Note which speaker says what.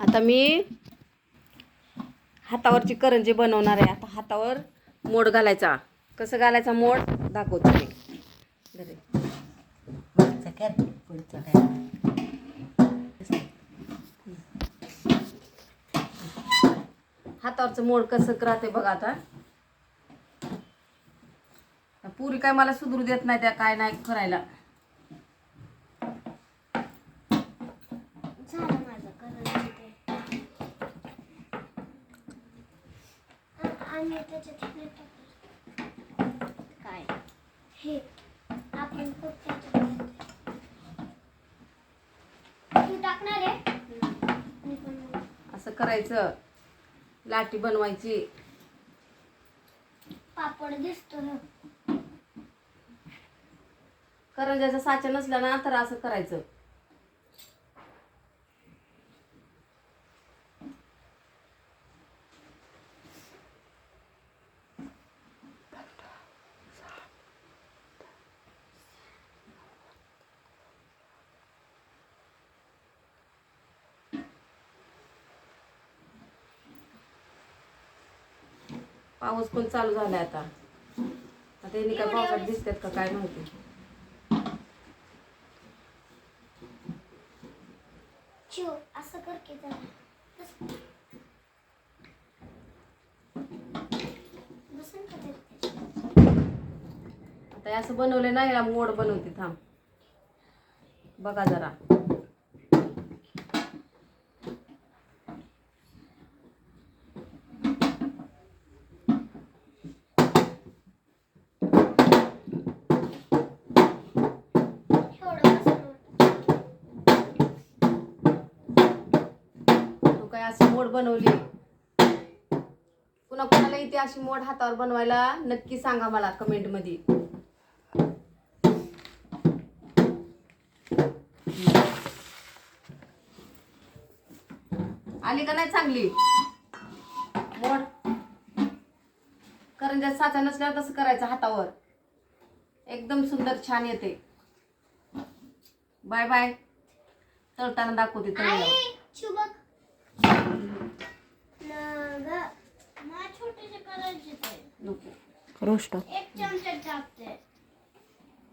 Speaker 1: आता मी हातावरची करंजी बनवणार आहे आता हातावर मोड घालायचा. कसं घालायचा मोड? दाखवते हातावरचं मोड कसं राहते बघा आता. पुरी काय मला सुधरू देत नाही त्या काय नाही करायला.
Speaker 2: आणि त्याच्यात. काय हे आपण तू टाकणार आहे?
Speaker 1: असं करायचं. लाटी बनवायची.
Speaker 2: पापड दिसतो ना.
Speaker 1: करंजाचा साचा नसला ना तर असं करायचं. पाऊस पण चालू झालाय आता. आता यांनी काय पावसात दिसतात का काय माहिती.
Speaker 2: असं कर की?
Speaker 1: आता हे असं बनवले नाही याला मोड बनवते थांब. बघा जरा. काय अशी मोड बनवली? पुन्हा कुणाला इथे अशी मोड हातावर बनवायला नक्की सांगा मला कमेंटमध्ये. आली का नाही चांगली? मोड. करंजात साचा नसल्यावर तसं करायचं हातावर. एकदम सुंदर छान येते. Bye bye. तळताना दाखवते तळल्यावर नको
Speaker 3: रोस्ट
Speaker 2: एक चमचा टाकते